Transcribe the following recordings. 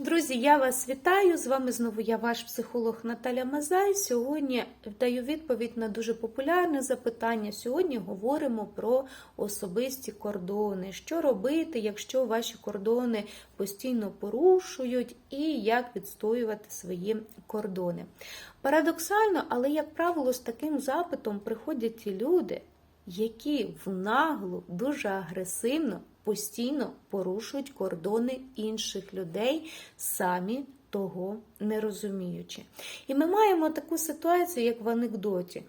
Друзі, я вас вітаю. З вами знову я, ваш психолог Наталя Мазай. Сьогодні даю відповідь на дуже популярне запитання. Сьогодні говоримо про особисті кордони. Що робити, якщо ваші кордони постійно порушують, і як відстоювати свої кордони. Парадоксально, але, як правило, з таким запитом приходять ті люди, які в наглу, дуже агресивно постійно порушують кордони інших людей, самі того не розуміючи. І ми маємо таку ситуацію, як в анекдоті.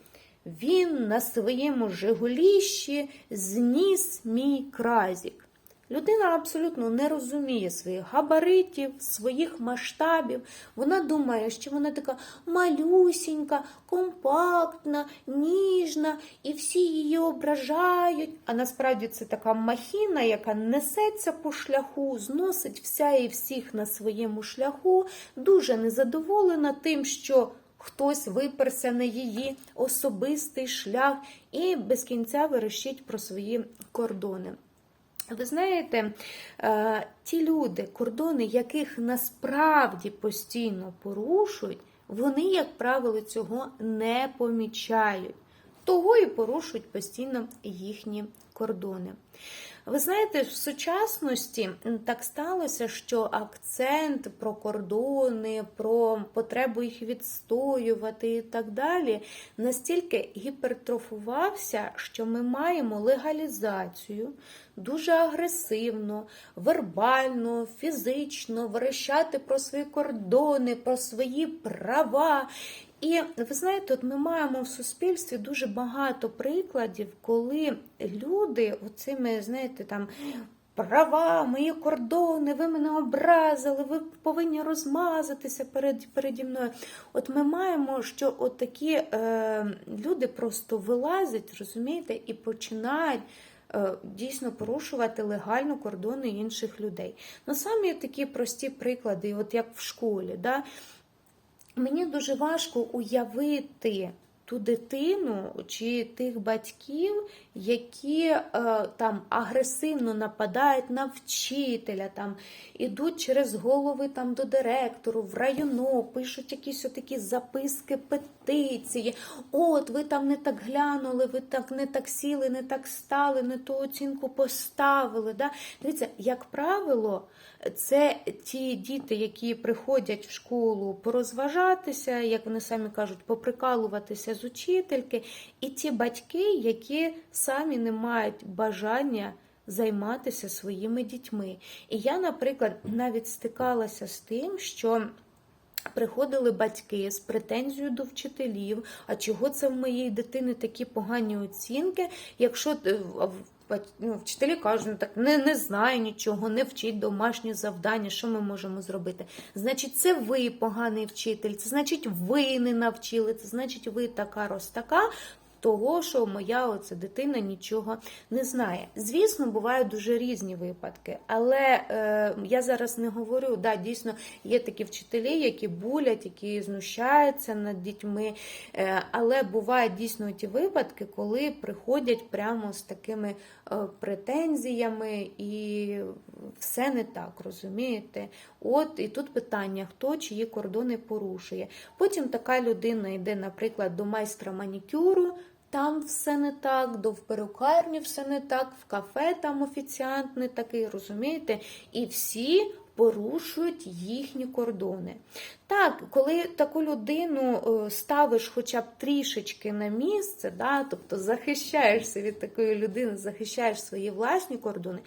Він на своєму Жигуліщі зніс мій кразік. Людина абсолютно не розуміє своїх габаритів, своїх масштабів. Вона думає, що вона така малюсінька, компактна, ніжна, і всі її ображають. А насправді це така махіна, яка несеться по шляху, зносить вся і всіх на своєму шляху, дуже незадоволена тим, що. Хтось виперся на її особистий шлях і без кінця верещить про свої кордони. Ви знаєте, е, ті люди, кордони, яких насправді постійно порушують, вони, як правило, цього не помічають. Того і порушують постійно їхні кордони. Ви знаєте, в сучасності так сталося, що акцент про кордони, про потребу їх відстоювати і так далі настільки гіпертрофувався, що ми маємо легалізацію дуже агресивно, вербально, фізично верещати про свої кордони, про свої права. І ви знаєте, от ми маємо в суспільстві дуже багато прикладів, коли люди оцими, знаєте, там. Права, мої кордони, ви мене образили, ви повинні розмазатися перед, переді мною. От ми маємо, що от такі е, люди просто вилазять, розумієте, і починають е, дійсно порушувати легально кордони інших людей. Ну, самі такі прості приклади, от як в школі. Да? Мені дуже важко уявити ту дитину чи тих батьків, які е, там агресивно нападають на вчителя, там ідуть через голови там до директору, в районо, пишуть якісь отакі записки, петиції. От, ви там не так глянули, ви так не так сіли, не так стали, не ту оцінку поставили. Да? Дивіться, як правило, це ті діти, які приходять в школу порозважатися, як вони самі кажуть, поприкалуватися з учительки, і ті батьки, які самі не мають бажання займатися своїми дітьми. І я, наприклад, навіть стикалася з тим, що. Приходили батьки з претензією до вчителів, а чого це в моєї дитини такі погані оцінки, якщо ну, вчителі кажуть, ну, так не, не знаю нічого, не вчить домашні завдання, що ми можемо зробити? Значить, це ви поганий вчитель, це значить, ви не навчили, це значить, ви така ростака, того, що моя оця дитина нічого не знає. Звісно, бувають дуже різні випадки, але е, я зараз не говорю, да, дійсно є такі вчителі, які булять, які знущаються над дітьми. Е, але бувають дійсно ті випадки, коли приходять прямо з такими е, претензіями, і все не так, розумієте? От і тут питання, хто чиї кордони порушує. Потім така людина йде, наприклад, до майстра манікюру. Там все не так, до в перукарні все не так, в кафе там офіціант не такий, розумієте? І всі порушують їхні кордони. Так, коли таку людину ставиш хоча б трішечки на місце, да, тобто захищаєшся від такої людини, захищаєш свої власні кордони.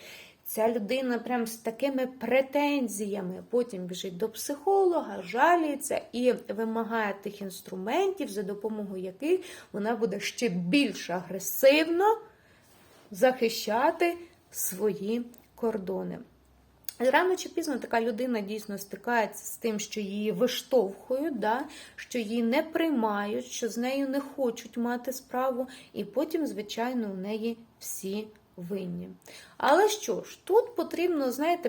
Ця людина прям з такими претензіями потім біжить до психолога, жаліється і вимагає тих інструментів, за допомогою яких вона буде ще більш агресивно захищати свої кордони. Рано чи пізно така людина дійсно стикається з тим, що її виштовхують, да? що її не приймають, що з нею не хочуть мати справу, і потім, звичайно, у неї всі винні. Але що ж, тут потрібно, знаєте,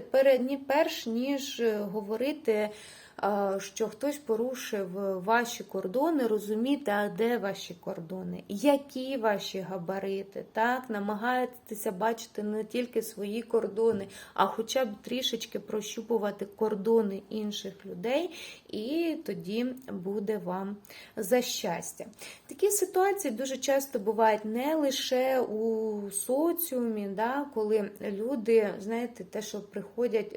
перш ніж говорити а, що хтось порушив ваші кордони, розуміти, а де ваші кордони, які ваші габарити, так, намагаєтеся бачити не тільки свої кордони, а хоча б трішечки прощупувати кордони інших людей, і тоді буде вам за щастя. Такі ситуації дуже часто бувають не лише у соціумі, да, коли люди, знаєте, те, що приходять.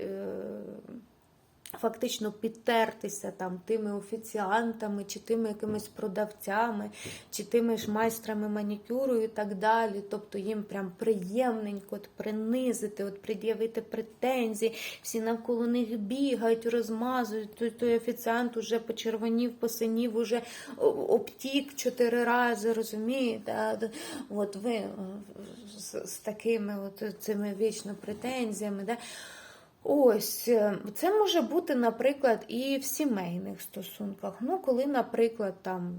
Фактично підтертися там тими офіціантами, чи тими якимись продавцями, чи тими ж майстрами манікюру і так далі. Тобто їм прям приємненько от принизити, от пред'явити претензії, всі навколо них бігають, розмазують. Той, той офіціант уже почервонів, посинів, уже обтік чотири рази, розумієте? От ви е, з, з такими от цими вічно претензіями. Да? Ось, е, це може бути, наприклад, і в сімейних стосунках. Ну, коли, наприклад, там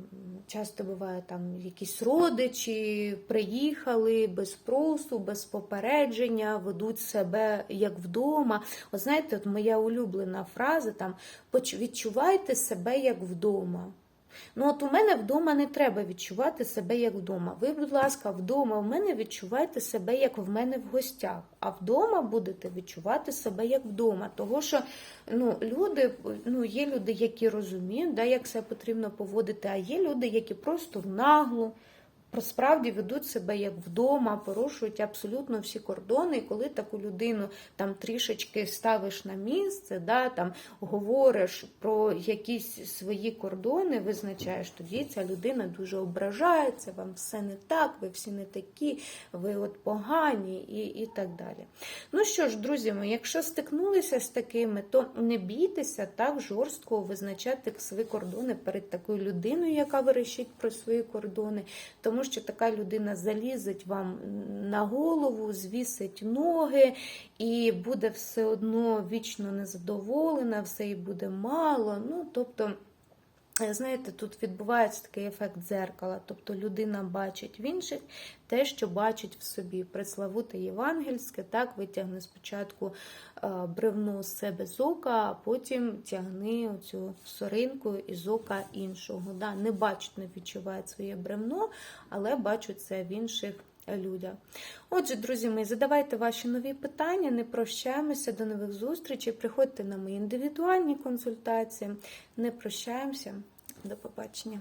часто буває там якісь родичі приїхали без спросу, без попередження, ведуть себе як вдома. От знаєте, от моя улюблена фраза там відчувайте себе як вдома. Ну, от у мене вдома не треба відчувати себе як вдома. Ви, будь ласка, вдома в мене відчувайте себе як в мене в гостях, а вдома будете відчувати себе як вдома. Того що ну, люди, ну, є люди, які розуміють, да, як це потрібно поводити, а є люди, які просто наглу справді ведуть себе як вдома, порушують абсолютно всі кордони. І коли таку людину там трішечки ставиш на місце, да, там говориш про якісь свої кордони, визначаєш, тоді ця людина дуже ображається, вам все не так, ви всі не такі, ви от погані і, і так далі. Ну що ж, друзі мої, якщо стикнулися з такими, то не бійтеся так жорстко визначати свої кордони перед такою людиною, яка вирішить про свої кордони. Тому тому що така людина залізить вам на голову, звісить ноги, і буде все одно вічно незадоволена, все їй буде мало. Ну, тобто. Знаєте, тут відбувається такий ефект дзеркала, тобто людина бачить в інших те, що бачить в собі. Преславуте євангельське, так, витягне спочатку бревно з себе з ока, а потім тягни оцю соринку із ока іншого. Да? Не бачать, не відчувають своє бревно, але бачать це в інших людях. Отже, друзі мої, задавайте ваші нові питання, не прощаємося, до нових зустрічей. Приходьте на мої індивідуальні консультації. Не прощаємося. До побачення.